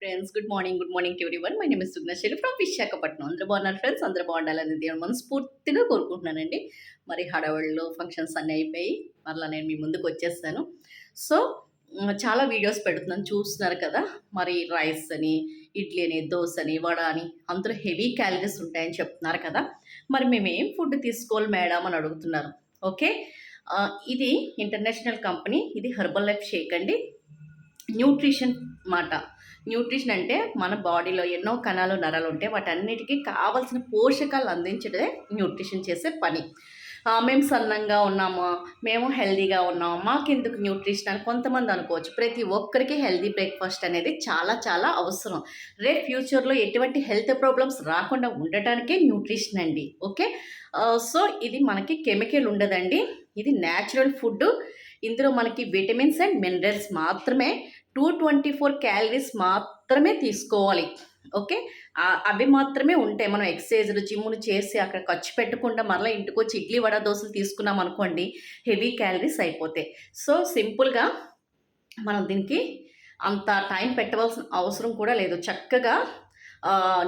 Friends good morning good morning everyone my name is Sugnashri from Visakhapatnam అందరూ బాగున్నారు friends అందరూ బాగుండాలని దేవుడు మనస్ఫూర్తిగా కోరుకుంటున్నానండి. మరి హడావళ్ళు ఫంక్షన్స్ అన్నీ అయిపోయి మరలా నేను మీ ముందుకు వచ్చేస్తాను. సో చాలా వీడియోస్ పెడుతున్నాను చూస్తున్నారు కదా? మరి రైస్ అని ఇడ్లీ అని దోశ అని వడ అని అందరూ హెవీ క్యాలరీస్ ఉంటాయని చెప్తున్నారు కదా? మరి మేము ఏం ఫుడ్ తీసుకోవాలి మేడం అని అడుగుతున్నారు. ఓకే ఇది ఇంటర్నేషనల్ కంపెనీ ఇది హెర్బల్ లైఫ్ షేక్ అండి. న్యూట్రిషన్ మాట. న్యూట్రిషన్ అంటే మన బాడీలో ఎన్నో కణాలు నరాలు ఉంటాయి వాటన్నిటికీ కావాల్సిన పోషకాలు అందించడమే న్యూట్రిషన్ చేసే పని. మేము సన్నంగా ఉన్నామా? మేము హెల్దీగా ఉన్నామా? మాకెందుకు న్యూట్రిషన్ అని కొంతమంది అనుకోవచ్చు. ప్రతి ఒక్కరికి హెల్దీ బ్రేక్ఫాస్ట్ అనేది చాలా చాలా అవసరం. రేపు ఫ్యూచర్లో ఎటువంటి హెల్త్ ప్రాబ్లమ్స్ రాకుండా ఉండటానికే న్యూట్రిషన్ అండి. ఓకే? సో ఇది మనకి కెమికల్ ఉండదండి. ఇది న్యాచురల్ ఫుడ్ ఇందులో మనకి విటమిన్స్ అండ్ మినరల్స్ మాత్రమే. టూ ట్వంటీ ఫోర్ క్యాలరీస్ మాత్రమే తీసుకోవాలి. ఓకే? అవి మాత్రమే ఉంటాయి. మనం ఎక్సర్సైజ్లు జిమ్ములు చేసి అక్కడ ఖర్చు పెట్టకుండా మరలా ఇంటికి వచ్చి ఇడ్లీ వడ దోశలు తీసుకున్నాం అనుకోండి హెవీ క్యాలరీస్ అయిపోతాయి. సో సింపుల్గా మనం దీనికి అంత టైం పెట్టవలసిన అవసరం కూడా లేదు. చక్కగా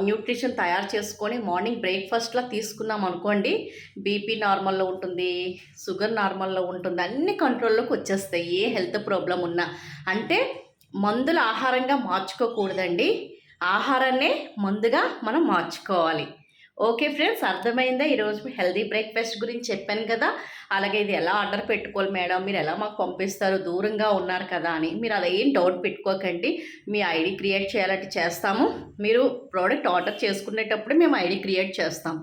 న్యూట్రిషన్ తయారు చేసుకొని మార్నింగ్ బ్రేక్ఫాస్ట్లా తీసుకున్నాం అనుకోండి బీపీ నార్మల్లో ఉంటుంది షుగర్ నార్మల్లో ఉంటుంది అన్ని కంట్రోల్లోకి వచ్చేస్తాయి. ఏ హెల్త్ ప్రాబ్లం ఉన్నా. అంటే మందుల ఆహారంగా మార్చుకోకూడదండి. ఆహారాన్నే మందుగా మనం మార్చుకోవాలి. ఓకే ఫ్రెండ్స్ అర్థమైందా? ఈరోజు హెల్దీ బ్రేక్ఫాస్ట్ గురించి చెప్పాను కదా. అలాగే ఇది ఎలా ఆర్డర్ పెట్టుకోవాలి మేడం? మీరు ఎలా మాకు పంపిస్తారు? దూరంగా ఉన్నారు కదా అని. మీరు అదేం డౌట్ పెట్టుకోకండి. మీ ఐడి క్రియేట్ చేయాలంటే చేస్తాము. మీరు ప్రోడక్ట్ ఆర్డర్ చేసుకునేటప్పుడు మేము ఐడి క్రియేట్ చేస్తాం.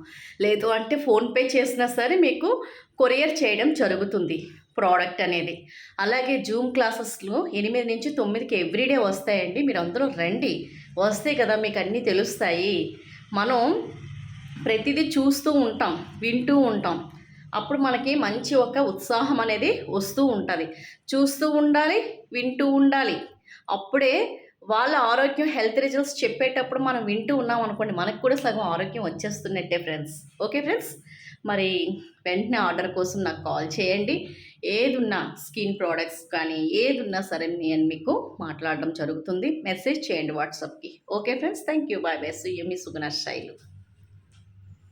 లేదు అంటే ఫోన్పే చేసినా సరే మీకు కొరియర్ చేయడం జరుగుతుంది ప్రోడక్ట్ అనేది. అలాగే జూమ్ క్లాసెస్లో ఎనిమిది నుంచి తొమ్మిదికి ఎవ్రీడే వస్తాయండి. మీరు అందరూ రండి. వస్తే కదా మీకు అన్నీ తెలుస్తాయి. మనం ప్రతిదీ చూస్తూ ఉంటాం వింటూ ఉంటాం. అప్పుడు మనకి మంచి ఒక ఉత్సాహం అనేది వస్తూ ఉంటుంది. చూస్తూ ఉండాలి వింటూ ఉండాలి. అప్పుడే వాళ్ళ ఆరోగ్యం హెల్త్ రిజల్ట్స్ చెప్పేటప్పుడు మనం వింటూ ఉన్నాం అనుకోండి మనకు కూడా సగం ఆరోగ్యం వచ్చేస్తున్నట్టే ఫ్రెండ్స్. Okay friends? మరి వెంటనే ఆర్డర్ కోసం నాకు కాల్ చేయండి. ఏదున్నా స్కిన్ ప్రోడక్ట్స్ కానీ ఏదున్నా సరే నేను మీకు మాట్లాడడం జరుగుతుంది. మెసేజ్ చేయండి వాట్సాప్కి. Okay friends thank you. Bye bye. See me Suguna Shailu.